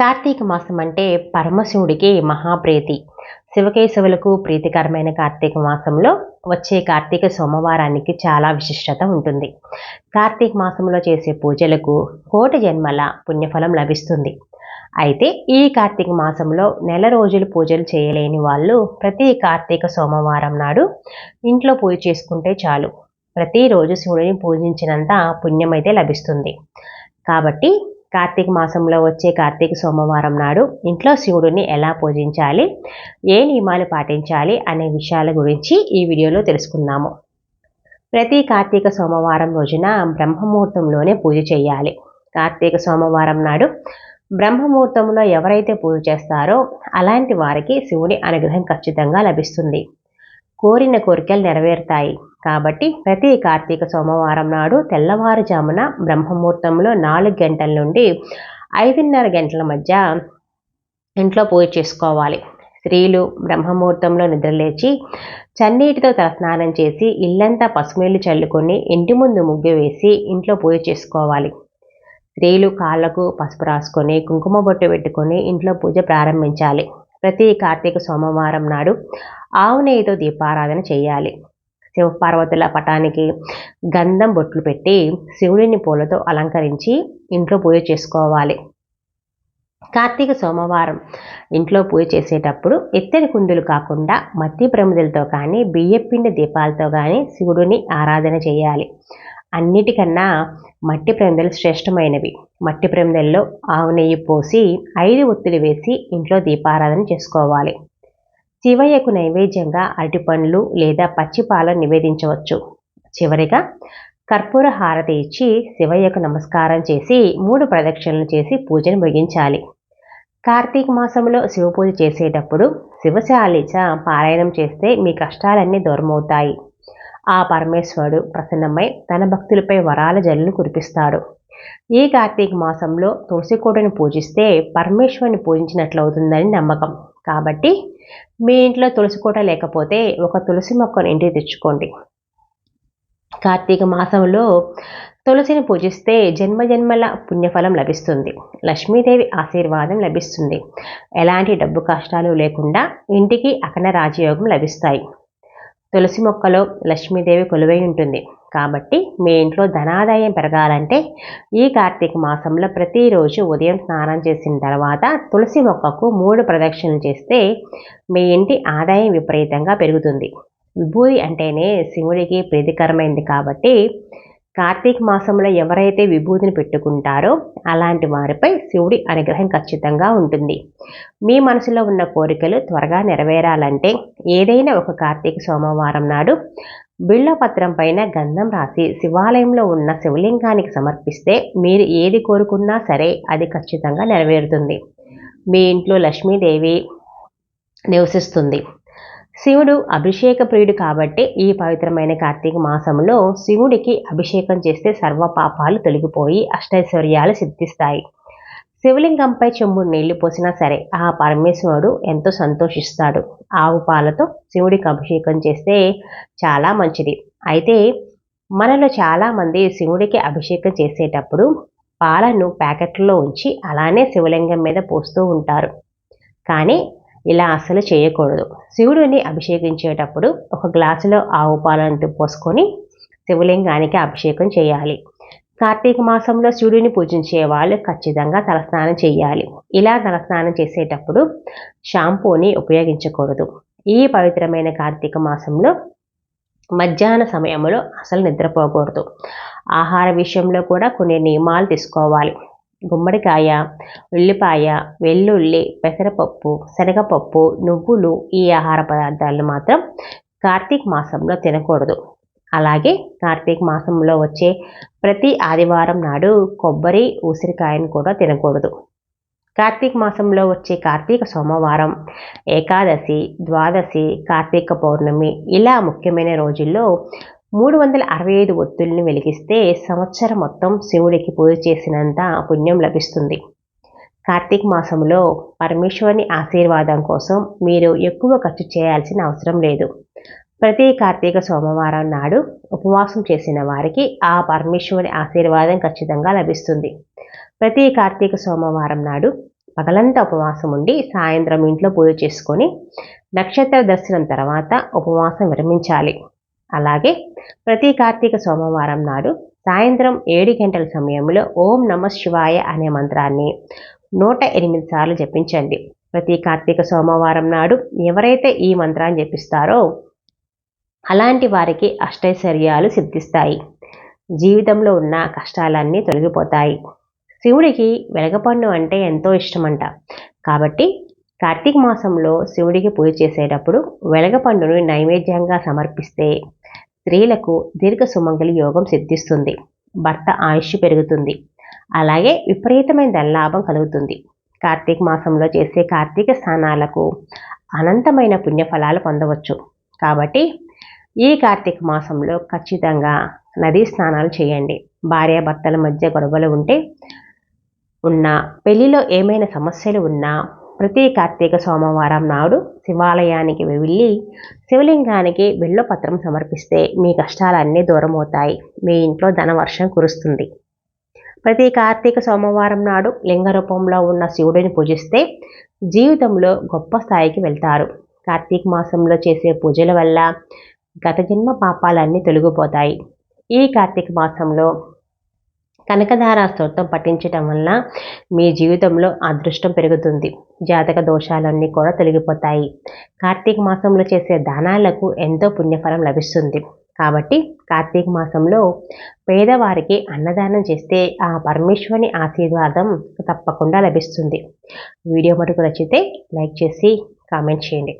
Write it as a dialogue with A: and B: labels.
A: కార్తీక మాసం అంటే పరమశివుడికి మహాప్రీతి. శివకేశవులకు ప్రీతికరమైన కార్తీక మాసంలో వచ్చే కార్తీక సోమవారానికి చాలా విశిష్టత ఉంటుంది. కార్తీక మాసంలో చేసే పూజలకు కోటి జన్మల పుణ్యఫలం లభిస్తుంది. అయితే ఈ కార్తీక మాసంలో నెల రోజులు పూజలు చేయలేని వాళ్ళు ప్రతి కార్తీక సోమవారం నాడు ఇంట్లో పూజ చేసుకుంటే చాలు. ప్రతిరోజు శివుడిని పూజించినంత పుణ్యమైతే లభిస్తుంది. కాబట్టి కార్తీక మాసంలో వచ్చే కార్తీక సోమవారం నాడు ఇంట్లో శివుడిని ఎలా పూజించాలి ఏ నియమాలు పాటించాలి అనే విషయాల గురించి ఈ వీడియోలో తెలుసుకుందాము. ప్రతి కార్తీక సోమవారం రోజున బ్రహ్మముహూర్తంలోనే పూజ చేయాలి. కార్తీక సోమవారం నాడు బ్రహ్మముహూర్తంలో ఎవరైతే పూజ చేస్తారో అలాంటి వారికి శివుడి అనుగ్రహం ఖచ్చితంగా లభిస్తుంది. కోరిన కోరికలు నెరవేరుతాయి. కాబట్టి ప్రతి కార్తీక సోమవారం నాడు తెల్లవారుజామున బ్రహ్మముహూర్తంలో నాలుగు గంటల నుండి ఐదున్నర గంటల మధ్య ఇంట్లో పూజ చేసుకోవాలి. స్త్రీలు బ్రహ్మముహూర్తంలో నిద్రలేచి చన్నీటితో తలస్నానం చేసి ఇల్లంతా పసుమేళ్ళు చల్లుకొని ఇంటి ముందు ముగ్గు వేసి ఇంట్లో పూజ చేసుకోవాలి. స్త్రీలు కాళ్ళకు పసుపు రాసుకొని కుంకుమ బొట్టు పెట్టుకొని ఇంట్లో పూజ ప్రారంభించాలి. ప్రతి కార్తీక సోమవారం నాడు ఆవు నెయ్యితో దీపారాధన చేయాలి. శివపార్వతుల పటానికి గంధం బొట్లు పెట్టి శివుడిని పూలతో అలంకరించి ఇంట్లో పూజ చేసుకోవాలి. కార్తీక సోమవారం ఇంట్లో పూజ చేసేటప్పుడు ఎత్తడి కుందులు కాకుండా మట్టి ప్రమిదలతో కానీ బియ్యపిండి దీపాలతో కానీ శివుడిని ఆరాధన చేయాలి. అన్నిటికన్నా మట్టి ప్రమిదలు శ్రేష్టమైనవి. మట్టి ప్రమిదల్లో ఆవు నెయ్యి పోసి ఐదు ఒత్తులు వేసి ఇంట్లో దీపారాధన చేసుకోవాలి. శివయ్యకు నైవేద్యంగా అరటిపండ్లు లేదా పచ్చి పాలను నివేదించవచ్చు. చివరిగా కర్పూర హారతి ఇచ్చి శివయ్యకు నమస్కారం చేసి మూడు ప్రదక్షిణలు చేసి పూజను ముగించాలి. కార్తీక మాసంలో శివ పూజ చేసేటప్పుడు శివశాలిచ పారాయణం చేస్తే మీ కష్టాలన్నీ దూరమవుతాయి. ఆ పరమేశ్వరుడు ప్రసన్నమై తన భక్తులపై వరాల జల్లును కురిపిస్తాడు. ఈ కార్తీక మాసంలో తులసికోటను పూజిస్తే పరమేశ్వరుని పూజించినట్లవుతుందని నమ్మకం. కాబట్టి మీ ఇంట్లో తులసి కోట లేకపోతే ఒక తులసి మొక్కను ఇంటికి తెచ్చుకోండి. కార్తీక మాసంలో తులసిని పూజిస్తే జన్మజన్మల పుణ్యఫలం లభిస్తుంది. లక్ష్మీదేవి ఆశీర్వాదం లభిస్తుంది. ఎలాంటి డబ్బు కష్టాలు లేకుండా ఇంటికి అకన రాజయోగం లభిస్తాయి. తులసి మొక్కలో లక్ష్మీదేవి కొలువై ఉంటుంది. కాబట్టి మీ ఇంట్లో ధనాదాయం పెరగాలంటే ఈ కార్తీక మాసంలో ప్రతిరోజు ఉదయం స్నానం చేసిన తర్వాత తులసి మొక్కకు మూడు ప్రదక్షిణలు చేస్తే మీ ఇంటి ఆదాయం విపరీతంగా పెరుగుతుంది. విభూది అంటేనే శివుడికి ప్రీతికరమైంది కాబట్టి కార్తీక మాసంలో ఎవరైతే విభూతిని పెట్టుకుంటారో అలాంటి వారిపై శివుడి అనుగ్రహం ఖచ్చితంగా ఉంటుంది. మీ మనసులో ఉన్న కోరికలు త్వరగా నెరవేరాలంటే ఏదైనా ఒక కార్తీక సోమవారం నాడు బిళ్ళపత్రం పైన గంధం రాసి శివాలయంలో ఉన్న శివలింగానికి సమర్పిస్తే మీరు ఏది కోరుకున్నా సరే అది ఖచ్చితంగా నెరవేరుతుంది. మీ ఇంట్లో లక్ష్మీదేవి నివసిస్తుంది. శివుడు అభిషేక ప్రియుడు కాబట్టి ఈ పవిత్రమైన కార్తీక మాసంలో శివుడికి అభిషేకం చేస్తే సర్వ పాపాలు తొలగిపోయి అష్టైశ్వర్యాలు సిద్ధిస్తాయి. శివలింగంపై చెంబు నీళ్ళు పోసినా సరే ఆ పరమేశ్వరుడు ఎంతో సంతోషిస్తాడు. ఆవు పాలతో శివుడికి అభిషేకం చేస్తే చాలా మంచిది. అయితే మనలో చాలామంది శివుడికి అభిషేకం చేసేటప్పుడు పాలను ప్యాకెట్లో ఉంచి అలానే శివలింగం మీద పోస్తూ ఉంటారు. కానీ ఇలా అస్సలు చేయకూడదు. శివుడిని అభిషేకించేటప్పుడు ఒక గ్లాసులో ఆవు పాలను పోసుకొని శివలింగానికి అభిషేకం చేయాలి. కార్తీక మాసంలో శివుడిని పూజించే వాళ్ళు ఖచ్చితంగా తలస్నానం చేయాలి. ఇలా తలస్నానం చేసేటప్పుడు షాంపూని ఉపయోగించకూడదు. ఈ పవిత్రమైన కార్తీక మాసంలో మధ్యాహ్న సమయంలో అసలు నిద్రపోకూడదు. ఆహార విషయంలో కూడా కొన్ని నియమాలు తీసుకోవాలి. గుమ్మడికాయ ఉల్లిపాయ వెల్లుల్లి పెసరపప్పు శనగపప్పు నువ్వులు ఈ ఆహార పదార్థాలను మాత్రం కార్తీక మాసంలో తినకూడదు. అలాగే కార్తీక మాసంలో వచ్చే ప్రతి ఆదివారం నాడు కొబ్బరి ఉసిరికాయను కూడా తినకూడదు. కార్తీక మాసంలో వచ్చే కార్తీక సోమవారం ఏకాదశి ద్వాదశి కార్తీక పౌర్ణమి ఇలా ముఖ్యమైన రోజుల్లో మూడు వందల అరవై ఐదు ఒత్తుల్ని వెలిగిస్తే సంవత్సరం మొత్తం శివుడికి పూజ చేసినంత పుణ్యం లభిస్తుంది. కార్తీక మాసంలో పరమేశ్వరుని ఆశీర్వాదం కోసం మీరు ఎక్కువ ఖర్చు చేయాల్సిన అవసరం లేదు. ప్రతి కార్తీక సోమవారం నాడు ఉపవాసం చేసిన వారికి ఆ పరమేశ్వరుని ఆశీర్వాదం ఖచ్చితంగా లభిస్తుంది. ప్రతి కార్తీక సోమవారం నాడు పగలంతా ఉపవాసం ఉండి సాయంత్రం ఇంట్లో పూజ చేసుకొని నక్షత్ర దర్శనం తర్వాత ఉపవాసం విరమించాలి. అలాగే ప్రతి కార్తీక సోమవారం నాడు సాయంత్రం ఏడు గంటల సమయంలో ఓం నమ శివాయ అనే మంత్రాన్ని నూట ఎనిమిది సార్లు జపించండి. ప్రతి కార్తీక సోమవారం నాడు ఎవరైతే ఈ మంత్రాన్ని జపిస్తారో అలాంటి వారికి అష్టైశ్వర్యాలు సిద్ధిస్తాయి. జీవితంలో ఉన్న కష్టాలన్నీ తొలగిపోతాయి. శివుడికి వెలగపండు అంటే ఎంతో ఇష్టమంట. కాబట్టి కార్తీక మాసంలో శివుడికి పూజ చేసేటప్పుడు వెలగపండును నైవేద్యంగా సమర్పిస్తే స్త్రీలకు దీర్ఘ సుమంగలి యోగం సిద్ధిస్తుంది. భర్త ఆయుష్ పెరుగుతుంది. అలాగే విపరీతమైన ధనలాభం కలుగుతుంది. కార్తీక మాసంలో చేసే కార్తీక స్నానాలకు అనంతమైన పుణ్యఫలాలు పొందవచ్చు. కాబట్టి ఈ కార్తీక మాసంలో ఖచ్చితంగా నదీ స్నానాలు చేయండి. భార్యాభర్తల మధ్య గొడవలు ఉంటే ఉన్న పెళ్ళిలో ఏమైనా సమస్యలు ఉన్నా ప్రతి కార్తీక సోమవారం నాడు శివాలయానికి వెళ్ళి శివలింగానికి బిళ్ళపత్రం సమర్పిస్తే మీ కష్టాలన్నీ దూరమవుతాయి. మీ ఇంట్లో ధనవర్షం కురుస్తుంది. ప్రతి కార్తీక సోమవారం నాడు లింగ రూపంలో ఉన్న శివుడిని పూజిస్తే జీవితంలో గొప్ప స్థాయికి వెళ్తారు. కార్తీక మాసంలో చేసే పూజల వల్ల గత జన్మ పాపాలన్నీ తొలగిపోతాయి. ఈ కార్తీక మాసంలో కనకధార స్తోత్రం పఠించటం వల్ల మీ జీవితంలో అదృష్టం పెరుగుతుంది. జాతక దోషాలన్నీ కూడా తొలగిపోతాయి. కార్తీక మాసంలో చేసే దానాలకు ఎంతో పుణ్యఫలం లభిస్తుంది. కాబట్టి కార్తీక మాసంలో పేదవారికి అన్నదానం చేస్తే ఆ పరమేశ్వరుని ఆశీర్వాదం తప్పకుండా లభిస్తుంది. వీడియో మటుకు నచ్చితే లైక్ చేసి కామెంట్ చేయండి.